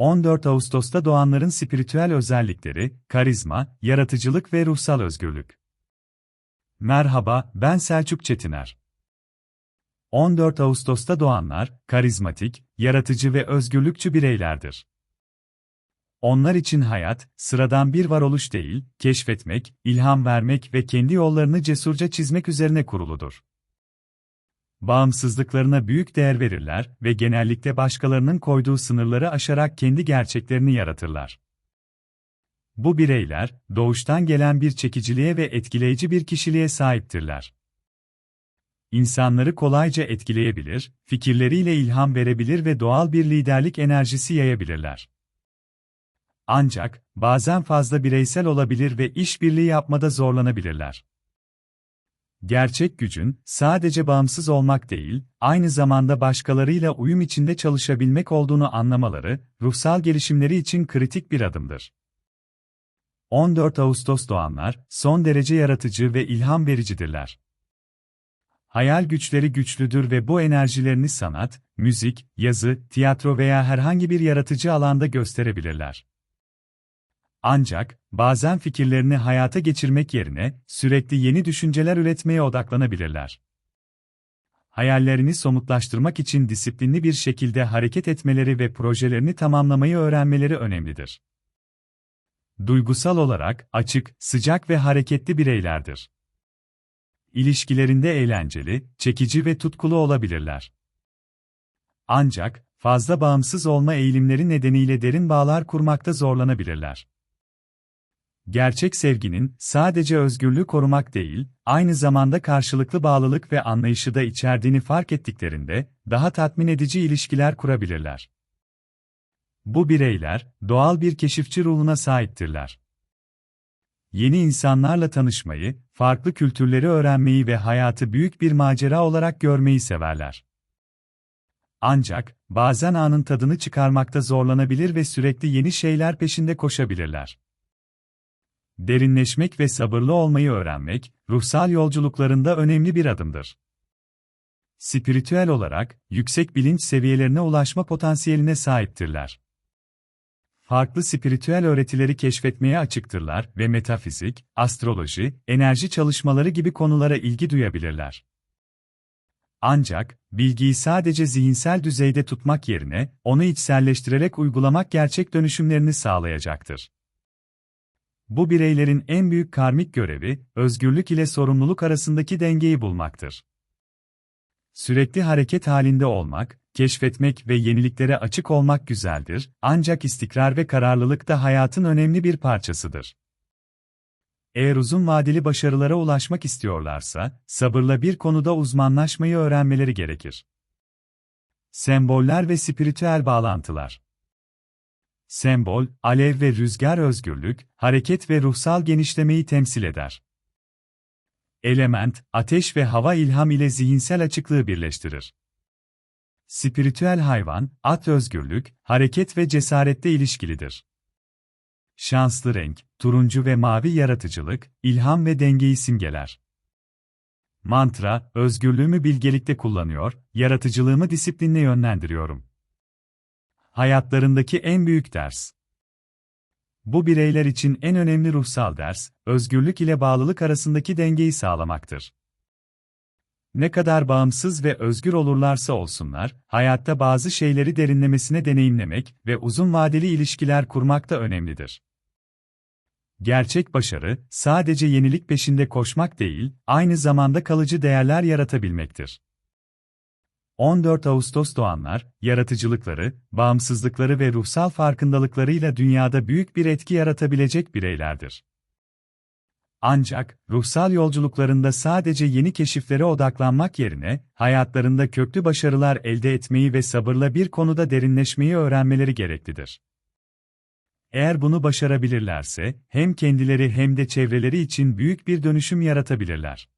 14 Ağustos'ta doğanların spiritüel özellikleri, karizma, yaratıcılık ve ruhsal özgürlük. Merhaba, ben Selçuk Çetiner. 14 Ağustos'ta doğanlar, karizmatik, yaratıcı ve özgürlükçü bireylerdir. Onlar için hayat, sıradan bir varoluş değil, keşfetmek, ilham vermek ve kendi yollarını cesurca çizmek üzerine kuruludur. Bağımsızlıklarına büyük değer verirler ve genellikle başkalarının koyduğu sınırları aşarak kendi gerçeklerini yaratırlar. Bu bireyler, doğuştan gelen bir çekiciliğe ve etkileyici bir kişiliğe sahiptirler. İnsanları kolayca etkileyebilir, fikirleriyle ilham verebilir ve doğal bir liderlik enerjisi yayabilirler. Ancak, bazen fazla bireysel olabilir ve işbirliği yapmada zorlanabilirler. Gerçek gücün, sadece bağımsız olmak değil, aynı zamanda başkalarıyla uyum içinde çalışabilmek olduğunu anlamaları, ruhsal gelişimleri için kritik bir adımdır. 14 Ağustos doğanlar, son derece yaratıcı ve ilham vericidirler. Hayal güçleri güçlüdür ve bu enerjilerini sanat, müzik, yazı, tiyatro veya herhangi bir yaratıcı alanda gösterebilirler. Ancak, bazen fikirlerini hayata geçirmek yerine, sürekli yeni düşünceler üretmeye odaklanabilirler. Hayallerini somutlaştırmak için disiplinli bir şekilde hareket etmeleri ve projelerini tamamlamayı öğrenmeleri önemlidir. Duygusal olarak açık, sıcak ve hareketli bireylerdir. İlişkilerinde eğlenceli, çekici ve tutkulu olabilirler. Ancak, fazla bağımsız olma eğilimleri nedeniyle derin bağlar kurmakta zorlanabilirler. Gerçek sevginin sadece özgürlüğü korumak değil, aynı zamanda karşılıklı bağlılık ve anlayışı da içerdiğini fark ettiklerinde daha tatmin edici ilişkiler kurabilirler. Bu bireyler doğal bir keşifçi ruhuna sahiptirler. Yeni insanlarla tanışmayı, farklı kültürleri öğrenmeyi ve hayatı büyük bir macera olarak görmeyi severler. Ancak bazen anın tadını çıkarmakta zorlanabilir ve sürekli yeni şeyler peşinde koşabilirler. Derinleşmek ve sabırlı olmayı öğrenmek, ruhsal yolculuklarında önemli bir adımdır. Spiritüel olarak, yüksek bilinç seviyelerine ulaşma potansiyeline sahiptirler. Farklı spiritüel öğretileri keşfetmeye açıktırlar ve metafizik, astroloji, enerji çalışmaları gibi konulara ilgi duyabilirler. Ancak, bilgiyi sadece zihinsel düzeyde tutmak yerine, onu içselleştirerek uygulamak gerçek dönüşümlerini sağlayacaktır. Bu bireylerin en büyük karmik görevi, özgürlük ile sorumluluk arasındaki dengeyi bulmaktır. Sürekli hareket halinde olmak, keşfetmek ve yeniliklere açık olmak güzeldir, ancak istikrar ve kararlılık da hayatın önemli bir parçasıdır. Eğer uzun vadeli başarılara ulaşmak istiyorlarsa, sabırla bir konuda uzmanlaşmayı öğrenmeleri gerekir. Semboller ve spiritüel bağlantılar Sembol, alev ve rüzgar özgürlük, hareket ve ruhsal genişlemeyi temsil eder. Element, ateş ve hava ilham ile zihinsel açıklığı birleştirir. Spiritüel hayvan, at özgürlük, hareket ve cesarette ilişkilidir. Şanslı renk, turuncu ve mavi yaratıcılık, ilham ve dengeyi simgeler. Mantra, özgürlüğümü bilgelikte kullanıyor, yaratıcılığımı disiplinle yönlendiriyorum. Hayatlarındaki en büyük ders. Bu bireyler için en önemli ruhsal ders, özgürlük ile bağlılık arasındaki dengeyi sağlamaktır. Ne kadar bağımsız ve özgür olurlarsa olsunlar, hayatta bazı şeyleri derinlemesine deneyimlemek ve uzun vadeli ilişkiler kurmak da önemlidir. Gerçek başarı, sadece yenilik peşinde koşmak değil, aynı zamanda kalıcı değerler yaratabilmektir. 14 Ağustos doğanlar, yaratıcılıkları, bağımsızlıkları ve ruhsal farkındalıklarıyla dünyada büyük bir etki yaratabilecek bireylerdir. Ancak, ruhsal yolculuklarında sadece yeni keşiflere odaklanmak yerine, hayatlarında köklü başarılar elde etmeyi ve sabırla bir konuda derinleşmeyi öğrenmeleri gereklidir. Eğer bunu başarabilirlerse, hem kendileri hem de çevreleri için büyük bir dönüşüm yaratabilirler.